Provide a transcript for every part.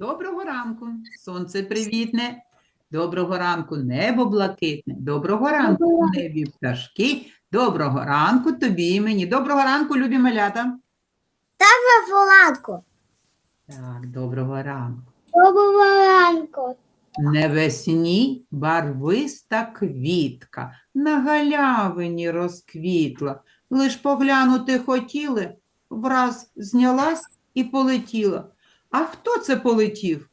Доброго ранку, сонце привітне. Доброго ранку, небо блакитне. Доброго ранку, небі пташки. Доброго ранку тобі і мені. Доброго ранку, любі малята. Фоланку. Так, доброго ранку. Доброго ранку. Невесні барвиста квітка на галявині розквітла. Лиш поглянути хотіли, враз знялась і полетіла. А хто це полетів?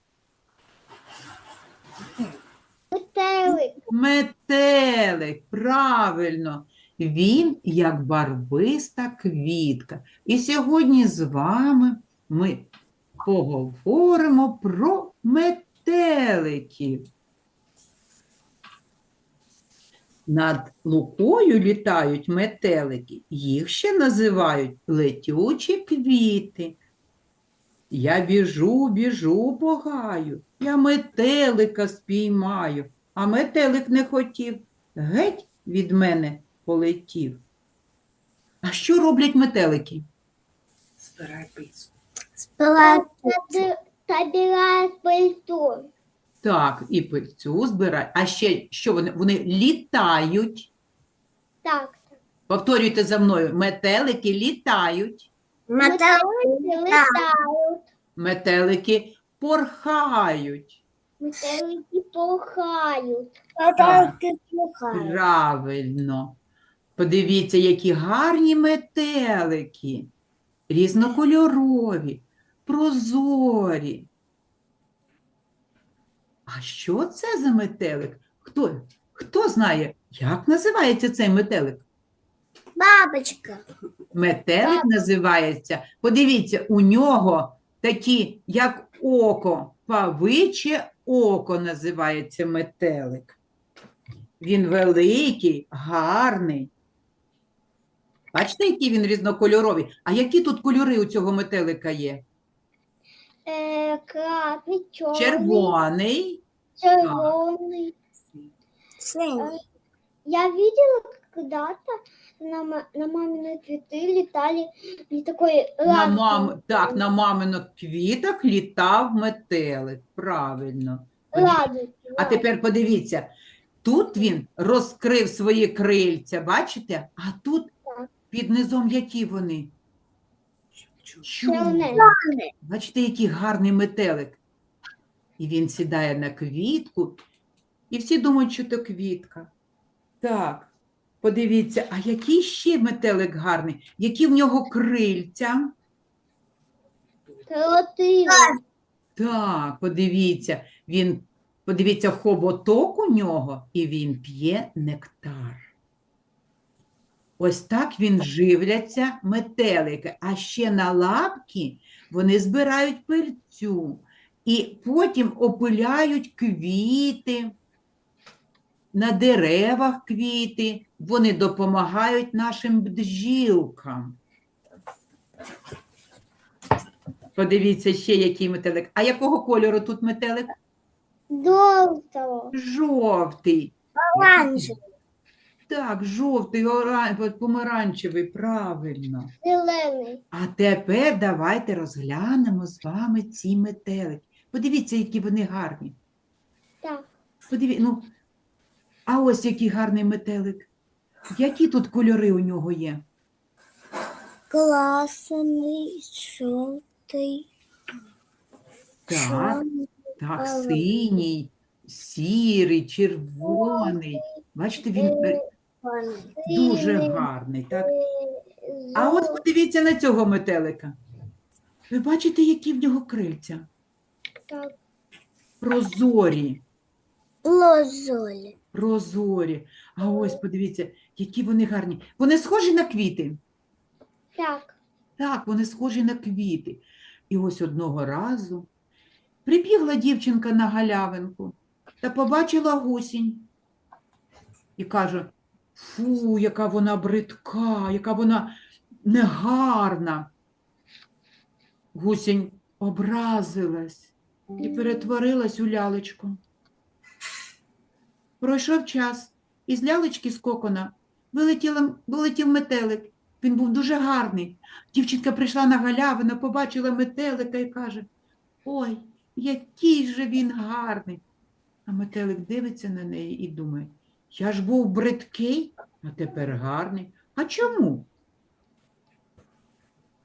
Метелик. Метелик, правильно. Він як барвиста квітка. І сьогодні з вами ми поговоримо про метеликів. Над лукою літають метелики, їх ще називають летючі квіти. Я біжу, біжу по гаю, я метелика спіймаю, а метелик не хотів, геть від мене полетів. А що роблять метелики? Збирай пиццу. Собирает пыльцу. Так, і пильцю збирають. А ще що вони? Вони літають. Так. Повторюйте за мною, метелики літають, Метелики летают. Метелики порхають. Метелики пухают. Метелики Правильно. Подивіться, які гарні метелики, різнокольорові, прозорі. А що це за метелик? Хто, хто знає, як називається цей метелик? Бабочка. Метелик називається. Подивіться, у нього такі, як око, павиче око називається метелик. Він великий, гарний. Бачите, який він різнокольоровий? А які тут кольори у цього метелика є? Э, красный, черный, Червоний, червоный. Я видела когда-то на, на маминой цветы летали такой на мам... так, на маминих квітах літав метелик. Правильно. Подивіться. А тепер подивіться, тут він розкрив свої крильця, бачите? А тут Так. під низом які вони? Чорні. Бачите, який гарний метелик. І він сідає на квітку, і всі думають, що то квітка. Так, подивіться, а який ще метелик гарний? Які в нього крильця? Так, подивіться, він, подивіться, хоботок у нього, і він п'є нектар. Ось так він живляться метелики, а ще на лапки вони збирають пильцю і потім опиляють квіти, на деревах квіти, вони допомагають нашим бджілкам. Подивіться ще, який метелик. А якого кольору тут метелик? Желтого. Жовтий. Оранжевый. Так, жовтий, оран... помаранчевий, правильно. Зеленый. А тепер давайте розглянемо з вами ці метелики. Подивіться, які вони гарні. Так. Подиві... Ну, а ось який гарний метелик. Які тут кольори у нього є? Красный, желтый, Так, так, синій, сірий, червоний. Бачите, він е, дуже гарний. Так? А от подивіться на цього метелика. Ви бачите, які в нього крильця? Так. Прозорі, Лозоль. прозорі. А ось подивіться, які вони гарні. Вони схожі на квіти. Так. Так, вони схожі на квіти. І ось одного разу прибігла дівчинка на галявинку та побачила гусінь. І каже: Фу, яка вона бридка, яка вона негарна. Гусінь образилась і перетворилась у лялечку. Пройшов час, і з лялечки з кокона вилетіла, вилетів метелик. Він був дуже гарний. Дівчинка прийшла на галявину, побачила метелика і каже: Ой, який же він гарний. А метелик дивиться на неї і думає, я ж був бридкий, а тепер гарний. А чому?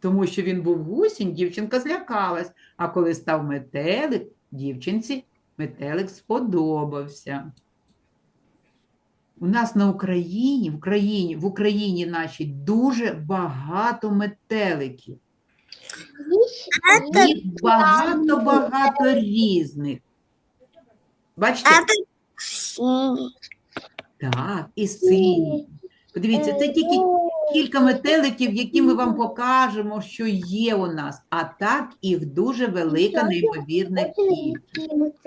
Тому що він був гусінь, дівчинка злякалась, а коли став метелик, дівчинці метелик сподобався. У нас на Україні, в Україні, в Україні нашій дуже багато метеликів. Їх багато-багато різних. Бачите? Так, і сині. Подивіться, це тільки кілька метеликів, які ми вам покажемо, що є у нас. А так їх дуже велика, неймовірна кількість.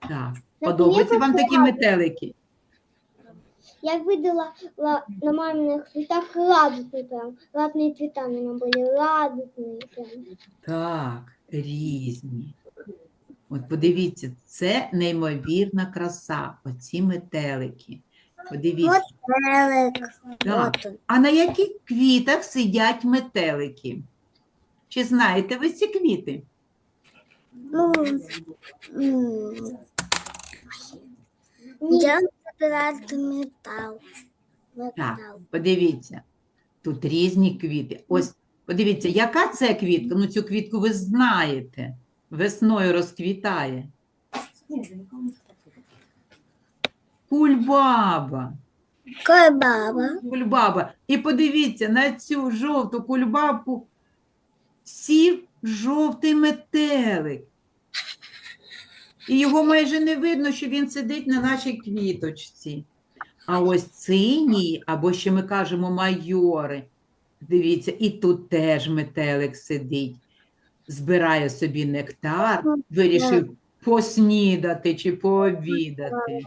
Так. Подобаються вам такі метелики? Я видела ла- на маминых цветах радужные прям. Разные цвета на нем были радужные прям. Так, різні. От подивіться, це неймовірна краса, оці метелики. Подивіться. Метелик. Так. Вот он. А на яких квітах сидять метелики? Чи знаєте ви ці квіти? Ну, м, Ні, он собирает. Так, подивіться. Тут різні квіти. Ось, подивіться, яка це квітка? Ну, цю квітку ви знаєте. Весною розквітає. Кульбаба. Какой? Кульбаба. І подивіться, на цю жовту кульбабку сів жовтий метелик. І його майже не видно, що він сидить на нашій квіточці. А ось синій, або ще ми кажемо майори. Дивіться, і тут теж метелик сидить, збирає собі нектар, вирішив поснідати чи пообідати.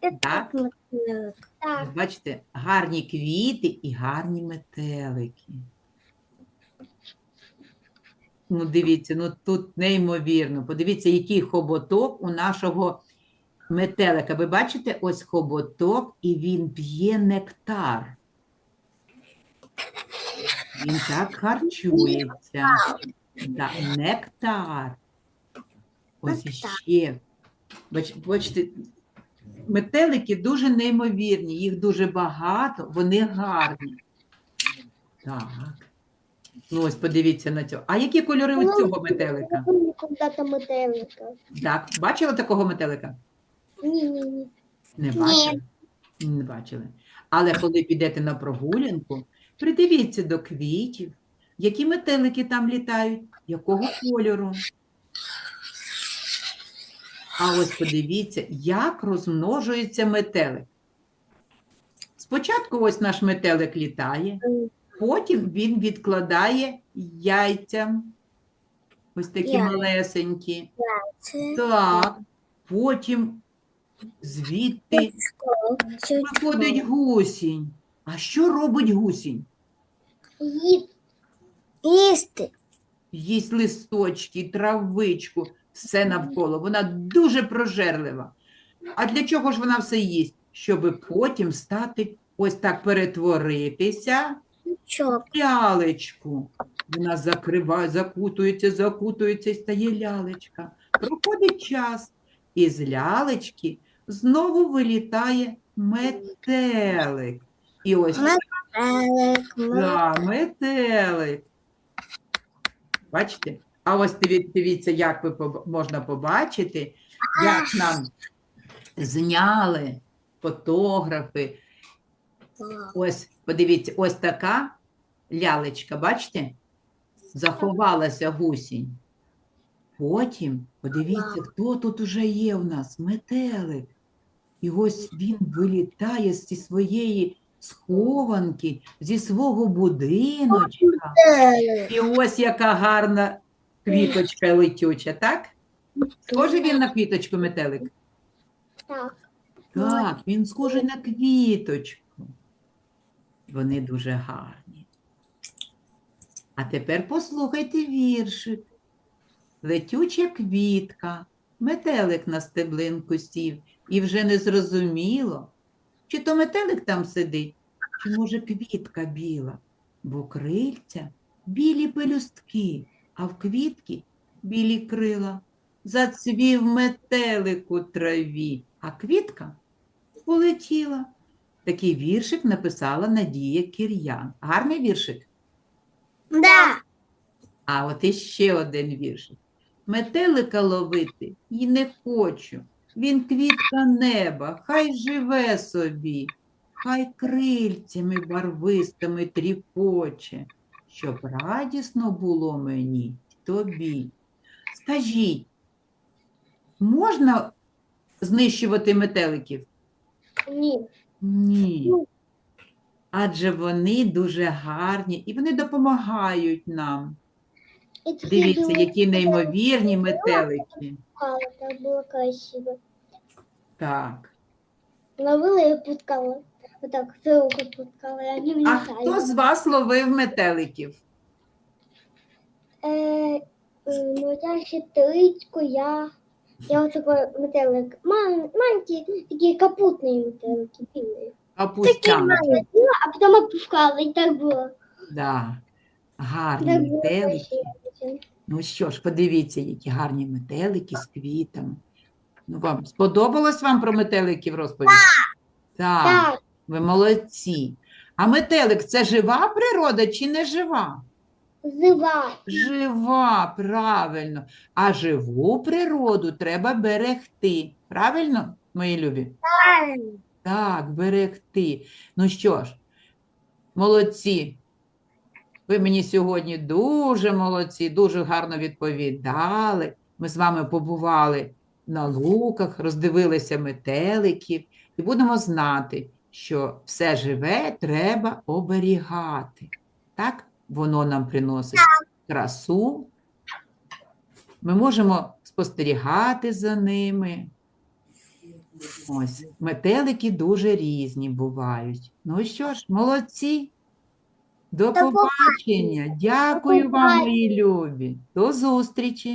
Так. так. Бачите, гарні квіти і гарні метелики. Ну, дивіться, ну тут неймовірно. Подивіться, який хоботок у нашого метелика. Ви бачите, ось хоботок, і він п'є нектар. Він так харчується. Да, нектар. Ось іще. Бач- Бачите, метелики дуже неймовірні, їх дуже багато, вони гарні. Так. Ну, ось подивіться на цього. А які кольори у цього метелика? Когда-то метелика. Так, бачили такого метелика? Не-не-не. Не бачили? Не бачили. Але коли підете на прогулянку, придивіться до квітів, які метелики там літають, якого кольору. А ось подивіться, як розмножується метелик. Спочатку ось наш метелик літає, потім він відкладає яйця. Ось такі Яйця. малесенькі. Так, потім звідти виходить гусінь. А що робить гусінь? Їд. їсти. Їсть листочки, травичку, все навколо. Вона дуже прожерлива. А для чого ж вона все їсть? Щоб потім стати ось так перетворитися Чок. лялечку. Вона закриває, закутується, закутується і стає лялечка. Проходить час, і з лялечки знову вилітає метелик. І ось Метелик. Да, метелик. Бачите? А ось дивіться, як ви можна побачити, як нам зняли фотографи. Ось, подивіться, ось така лялечка, бачите? Заховалася гусінь. Потім, подивіться, хто тут уже є у нас? Метелик. І ось він вилітає зі своєї схованки, зі свого будиночка. І ось яка гарна квіточка летюча, так? Схожий він на квіточку метелик? Так. Так, він схожий на квіточку. Вони дуже гарні. А тепер послухайте віршик. Летюча квітка, метелик на стеблинку сів, і вже не зрозуміло, чи то метелик там сидить, чи може квітка біла, бо крильця білі пелюстки, а в квітки білі крила. зацвів метелик у траві, а квітка полетіла. Такий віршик написала Надія Кір'ян. Гарний віршик. Да. А от іще один віршик. Метелика ловити і не хочу. Він квітка неба, хай живе собі, хай крильцями барвистими тріпоче, щоб радісно було мені тобі. Скажіть, можна знищувати метеликів? Ні. Ні. Адже вони дуже гарні і вони допомагають нам. Дивіться, які неймовірні метелики. так було красиво. Так. Ловила і пускала. Отак, руку пускала, А хто з вас ловив метеликів? Е, е, ну, я ще тричку, я... Я ось такой метелик. Мал, маленький, такі капутні метелики, білі. Капустянки. А потім опускала, і так було. Да. Гарні Так метелики. Ну що ж, подивіться, які гарні метелики з квітами. Ну, вам сподобалось вам про метеликів розповідь? Так. Так, Ви молодці. А метелик це жива природа чи не жива? зива. Жива, правильно. А живу природу треба берегти. Правильно, мої любі? Так, берегти. Ну що ж, молодці. Ви мені сьогодні дуже молодці, дуже гарно відповідали. Ми з вами побували на луках, роздивилися метеликів і будемо знати, що все живе треба оберігати. Так? Воно нам приносить красу. Ми можемо спостерігати за ними. Ось, метелики дуже різні бувають. Ну що ж, молодці. До побачення. Дякую вам, мої любі. До зустрічі.